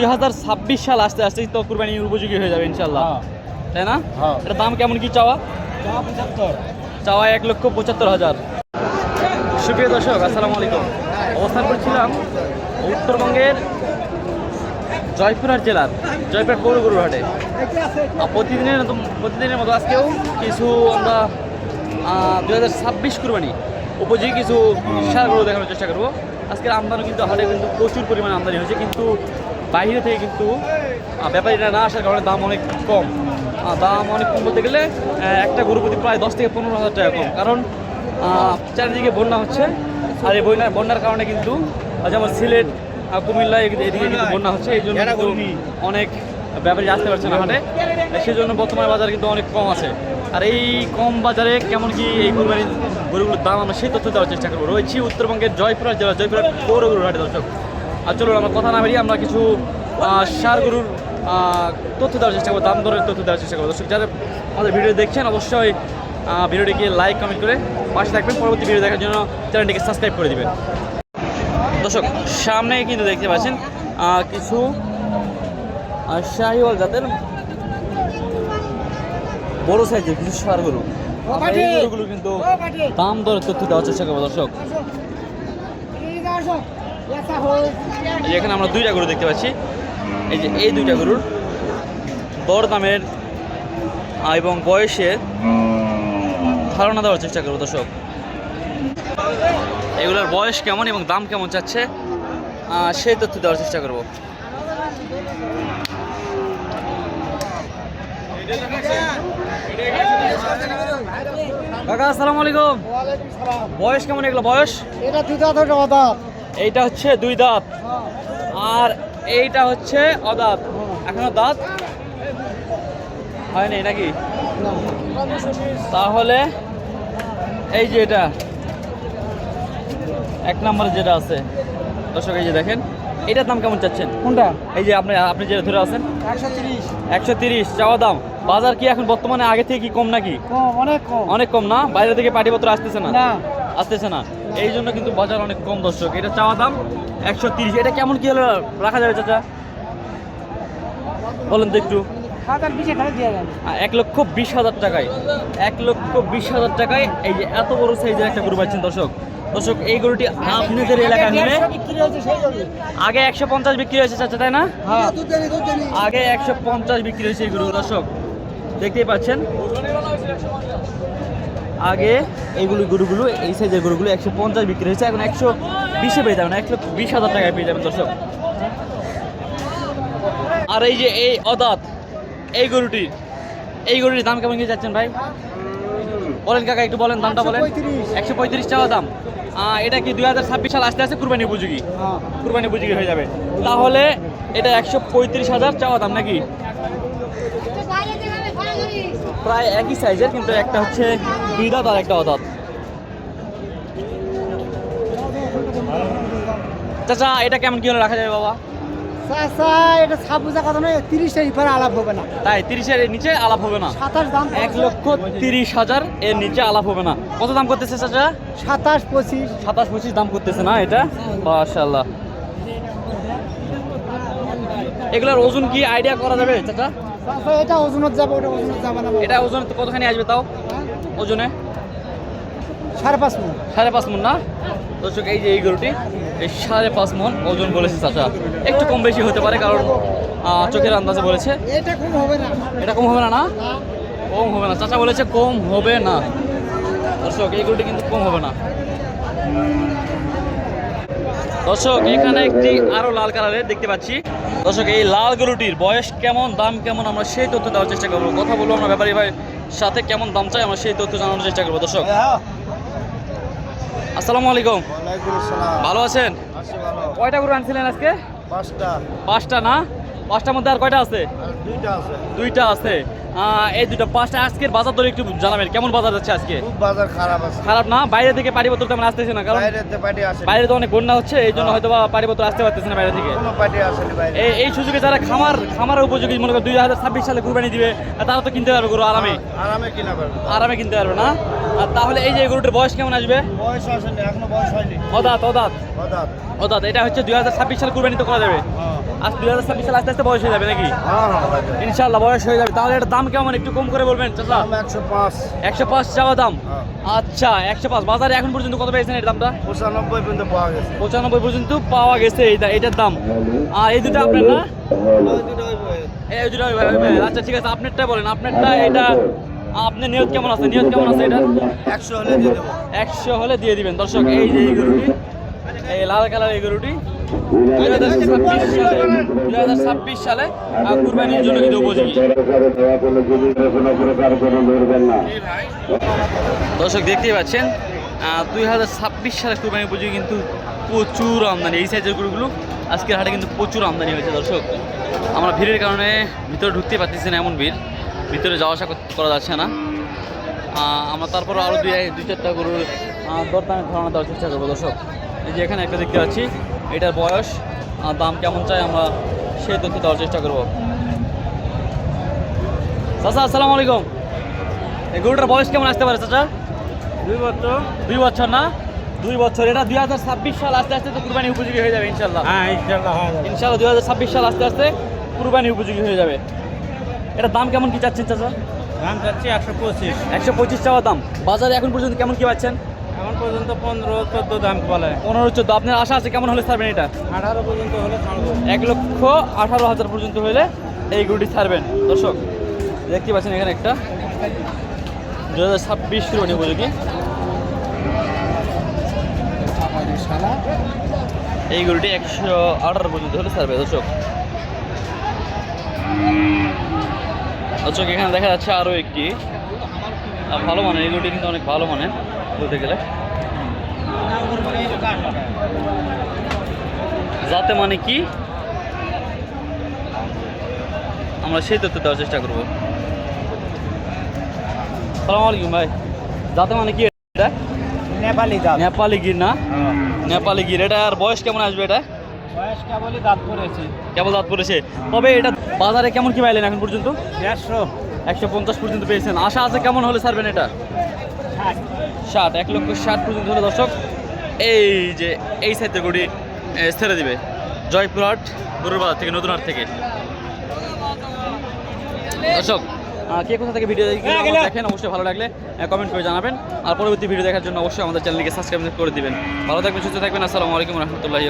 দুই হাজার ছাব্বিশ সাল আসতে আসতে তো কুরবানির উপযোগী হয়ে যাবে ইনশাল্লাহ তাই না? হ্যাঁ। এটা দাম কেমন কি চাওয়া? পঁচাত্তর। চাওয়া এক লক্ষ পঁচাত্তর হাজার। সুপ্রিয় দর্শক আসসালামু আলাইকুম। অবস্থান করছিলাম উত্তরবঙ্গের জয়পুরহাট জেলার জয়পুরহাট পৌর গরুহাটে প্রতিদিনের মতো প্রতিদিনের মতো আজকেও কিছু আমরা দু হাজার ছাব্বিশ কুরবানি উপযোগী কিছু সার গরু দেখানোর চেষ্টা করব। আজকের আমদানি কিন্তু হাটে কিন্তু প্রচুর পরিমাণে আমদানি হয়েছে কিন্তু বাইরে থেকে কিন্তু ব্যাপারীরা না আসার কারণে দাম অনেক কম। দাম অনেক কম বলতে গেলে একটা গরু প্রতি প্রায় দশ থেকে পনেরো হাজার টাকা কম। কারণ চারিদিকে বন্যা হচ্ছে আর এই বন্যার বন্যার কারণে কিন্তু যেমন সিলেট কুমিল্লা এদিকে কিন্তু বন্যা হচ্ছে। এই জন্য অনেক ব্যাপারী আসতে পারছে না হাটে। সেই জন্য বর্তমান বাজার কিন্তু অনেক কম আছে। আর এই কম বাজারে কেমন কি এই কুরবানির গরুগুলোর দাম আমরা সেই তথ্য দেওয়ার চেষ্টা করব। রয়েছি উত্তরবঙ্গের জয়পুরহাট জেলা জয়পুরহাট পৌর গরুর হাটে দর্শক। আর চলুন আমরা কথা না বেরিয়ে আমরা কিছু সার গরুর তথ্য দেওয়ার চেষ্টা করব দাম দরের তথ্য দেওয়ার চেষ্টা করব। দর্শক যারা আমাদের ভিডিও দেখছেন অবশ্যই ভিডিওটিকে লাইক কমেন্ট করে পাশে থাকবেন। পরবর্তী ভিডিও দেখার জন্য চ্যানেলটিকে সাবস্ক্রাইব করে দিবেন। দর্শক সামনে কিন্তু দেখতে পাচ্ছেন কিছু শাহিওয়াল জাতের বড় সাইজের কিছু সার গরু। এই গরুগুলো কিন্তু দাম দরের তথ্য দেওয়ার চেষ্টা করব দর্শক। এই এখানে আমরা দুইটা গরু দেখতে পাচ্ছি। এই যে এই দুইটা গরুর দর দামের এবং বয়সের ধারণা দেওয়ার চেষ্টা করব দর্শক। এগুলোর বয়স কেমন এবং দাম কেমন চাচ্ছে সেই তথ্য দেওয়ার চেষ্টা করব। কাকা আসসালামু আলাইকুম। বয়স কেমন এগুলো? বয়স? এটা দুই দাঁত এইটা হচ্ছে দুই দাঁত। আর এইটা হচ্ছে অদাঁত। এখনও দাঁত? হয়নি নাকি? তাহলে এই যে এটা এক নম্বরে যেটা আছে। দর্শক এই যে দেখেন এটার দাম কেমন চাচ্ছেন? কোনটা? এই যে আপনি আপনি যেটা ধরে আছেন। একশো তিরিশ। একশো চাওয়া দাম। বাজার কি এখন বর্তমানে আগে থেকে কি কম নাকি? অনেক কম। অনেক কম না? বাইরে থেকে পাটিপত্র আসতেছে না? না। আসতেছে না। এই জন্য কিন্তু বাজার অনেক কম দর্শক। এটা চাওয়া দাম একশো তিরিশ। এটা কেমন কি হলে? রাখা যাবে চাচা। বলেন তো একটু। এক লক্ষ বিশ হাজার টাকায়। এক লক্ষ বিশ হাজার টাকায় এই যে এত বড় সাইজের একটা গরু পাচ্ছেন দর্শক। দর্শক এই গরুটি আপনাদের সেই জন্য। আগে একশো পঞ্চাশ বিক্রি হয়েছে চাচা তাই না? হ্যাঁ। আগে একশো পঞ্চাশ বিক্রি হয়েছে এই গরু দর্শক। দেখতেই পাচ্ছেন। আগে এইগুলো গরুগুলো এই সাইজের গরুগুলো একশো পঞ্চাশ বিক্রি হয়েছে এখন একশো বিশে পেয়ে যাবেন একশো বিশ হাজার টাকায় পেয়ে যাবেন দর্শক। আর এই যে এই অদাত এই গরুটি এই গরুটির দাম কেমন কি যাচ্ছেন ভাই? বলেন কাকা একটু বলেন দামটা বলেন। একশো পঁয়ত্রিশ। টাকা দাম। এটা কি দুই হাজার ছাব্বিশ সাল আসতে আসতে কুরবানি উপযোগী? হ্যাঁ। কুরবানি উপযোগী হয়ে যাবে। তাহলে এটা একশো পঁয়ত্রিশ হাজার চাওয়া দাম নাকি? প্রায় একই সাইজের কিন্তু একটা হচ্ছে দুই দাঁত আর একটা অদাঁত। চাচা এটা কেমন কি হলে রাখা যাবে বাবা? চাচা এটা ছাব্বিশা কথা নয় তিরিশ তারিখ পরে আলাপ হবে না। তাই তিরিশের নিচে আলাপ হবে না। সাতাশ দাম এক লক্ষ তিরিশ হাজার এর নিচে আলাপ হবে না। কত দাম করতেছে চাচা? সাতাশ পঁচিশ। সাতাশ পঁচিশ দাম করতেছে না এটা? মাশাল্লাহ এগুলোর ওজন কি আইডিয়া করা যাবে চাচা? এটা ওজনত যাবে ওটা ওজনত যাবে না এটা ওজন কতখানি আসবে তাও? হ্যাঁ? ওজনে? সাড়ে পাঁচ মিনিট সাড়ে পাঁচ মন না? দর্শক এই যে এই গরুটি এই সাড়ে পাঁচ মন ওজন বলেছে চাচা। একটু কম বেশি হতে পারে কারণ চোখের আন্দাজে বলেছে। এটা কম হবে না। এটা কম হবে না না? কম হবে না। চাচা বলেছে কম হবে না। দর্শক এই গরুটি কিন্তু কম হবে না। দর্শক এখানে একটি আরও লাল কালারের দেখতে পাচ্ছি। দর্শক এই লাল গরুটির বয়স কেমন দাম কেমন আমরা সেই তথ্য দেওয়ার চেষ্টা করব। কথা বলব আমরা ব্যাপারী ভাই সাথে কেমন দাম চাই আমরা সেই তথ্য জানানোর চেষ্টা করব। দর্শক আসসালামু আলাইকুম। ভালো আছেন? কয়টা গরু আনছিলেন আজকে? পাঁচটা। পাঁচটা না? পাঁচটার মধ্যে আর কয়টা আছে? দুইটা আছে। দুইটা আছে। এই দুটো পাঁচটা আজকের বাজার দর একটু জানাবেন কেমন বাজার যাচ্ছে আজকে? খুব বাজার খারাপ আছে। খারাপ না? বাইরে থেকে পারিপত্র তেমন আসতেছে না কারণ বাইরে তো অনেক বন্যা হচ্ছে এই জন্য হয়তো বা পারিপত্র আসতে পারতেছে না বাইরে থেকে। এই সুযোগে যারা খামার খামার উপযোগী মনে করো দুই হাজার ছাব্বিশ সালে কুরবানি দিবে তারা তো কিনতে পারবে গরু আরামে। আরামে কিনা পারবে। আরামে কিনতে পারবে না? তাহলে এই যে গরুটির বয়স কেমন আসবে? বয়স আসেনি এখনও বয়স হয়নি। অদাত অদাত। হঠাৎ অদাত এটা হচ্ছে দুই হাজার ছাব্বিশ সালে কুরবানি তো করা যাবে। হ্যাঁ। আজ দুই হাজার ছাব্বিশ সালে আস্তে আস্তে বয়স হয়ে যাবে নাকি? হ্যাঁ হ্যাঁ ইনশাল্লাহ বয়স হয়ে যাবে। তাহলে এটার দাম কেমন? একটু কম করে বলবেন চাচা। একশো পাঁচ। একশো পাঁচ চাওয়া দাম। আচ্ছা একশো পাঁচ। বাজারে এখন পর্যন্ত কত পেয়েছেন এর দামটা? পঁচানব্বই পর্যন্ত পাওয়া গেছে। পঁচানব্বই পর্যন্ত পাওয়া গেছে এইটা এটার দাম। আর এই দুটো আপনার না? এই দুটো। আচ্ছা ঠিক আছে। আপনারটা বলেন। আপনারটা এটা আপনার নিয়ত কেমন আছে? নিয়ত কেমন আছে এটা একশো হলে দিয়ে দেবো। একশো হলে দিয়ে দিবেন। দর্শক এই যে এই গরুটি এই লাল কালার এই গরুটি দুই হাজার ছাব্বিশ সালে দুই হাজার ছাব্বিশ সালে আহ, কুরবানির জন্য কিন্তু উপযোগী। দর্শক দেখতেই পাচ্ছেন দুই হাজার ছাব্বিশ সালে কুরবানি উপযোগী কিন্তু প্রচুর আমদানি এই সাইজের গরুগুলো। আজকের হাটে কিন্তু প্রচুর আমদানি হয়েছে দর্শক। আমরা ভিড়ের কারণে ভিতরে ঢুকতে পারতেছি না এমন ভিড়। ভিতরে যাওয়া আসা করা যাচ্ছে না। আমরা তারপর আরও দুই দুই চারটা গরুর দরদামে ধারণা দেওয়ার চেষ্টা করব দর্শক। এই যে এখানে একটা দেখতে পাচ্ছি এটার বয়স আর দাম কেমন চাই আমরা সেই তথ্য দেওয়ার চেষ্টা করব। চাচা আসসালামু আলাইকুম। এই গরুটার বয়স কেমন আসতে পারে চাচা? দুই বছর। দুই বছর না? দুই বছর। এটা দুই হাজার ছাব্বিশ সাল আস্তে আস্তে তো কুরবানি উপযোগী হয়ে যাবে ইনশাল্লাহ হ্যাঁ ইনশাল্লাহ ইনশাল্লাহ দুই হাজার ছাব্বিশ সাল আস্তে আস্তে কুরবানি উপযোগী হয়ে যাবে। এটার দাম কেমন কি চাচ্ছেন চাচা? দাম চাচ্ছি একশো পঁচিশ। একশো পঁচিশ টাকা দাম। বাজারে এখন পর্যন্ত কেমন কি পাচ্ছেন? এখন পর্যন্ত পনেরো চোদ্দ দাম বলে। পনেরো চোদ্দ। আপনার আশা আছে কেমন হলে ছাড়বেন এটা? আঠারো পর্যন্ত হলে ছাড়বো। এক লক্ষ আঠারো হাজার পর্যন্ত হলে এই গরুটি ছাড়বেন। দর্শক দেখতে পাচ্ছেন এখানে একটা। দু হাজার ছাব্বিশ কুরবানি উপযোগী এই গরুটি একশো আঠারো পর্যন্ত হলে ছাড়বে দর্শক। দর্শক এখানে দেখা যাচ্ছে আরও একটি। ভালো মানের এই গরুটি কিন্তু অনেক ভালো মানের বলতে গেলে। যাতে মানে কি? আমরা সেই তথ্য দেওয়ার চেষ্টা করব। সালাম আলাইকুম ভাই। যাতে মানে কি এটা? নেপালি নেপালি গির না? নেপালি গির। এটা আর বয়স কেমন আসবে এটা? বয়স কেবলই দাঁত পড়েছে। কেমন দাঁত পড়েছে। তবে এটা বাজারে কেমন কি পাইলেন এখন পর্যন্ত? দেড়শো। একশো পঞ্চাশ পর্যন্ত পেয়েছেন। আশা আছে কেমন হলে ছাড়বেন এটা? ষাট। এক লক্ষ ষাট পর্যন্ত হলে দর্শক এই যে এই সাইডে গড়ি ছেড়ে দিবে। জয়পুরহাট গরুর বাজার থেকে নতুন হাট থেকে। দর্শক কে কোথা থেকে ভিডিও দেখেন অবশ্যই ভালো লাগলে কমেন্ট করে জানাবেন। আর পরবর্তী ভিডিও দেখার জন্য অবশ্যই আমাদের চ্যানেলকে সাবস্ক্রাইব করে দিবেন। ভালো থাকবেন সুস্থ থাকবেন। আসসালামু আলাইকুম রহমতুল্লাহি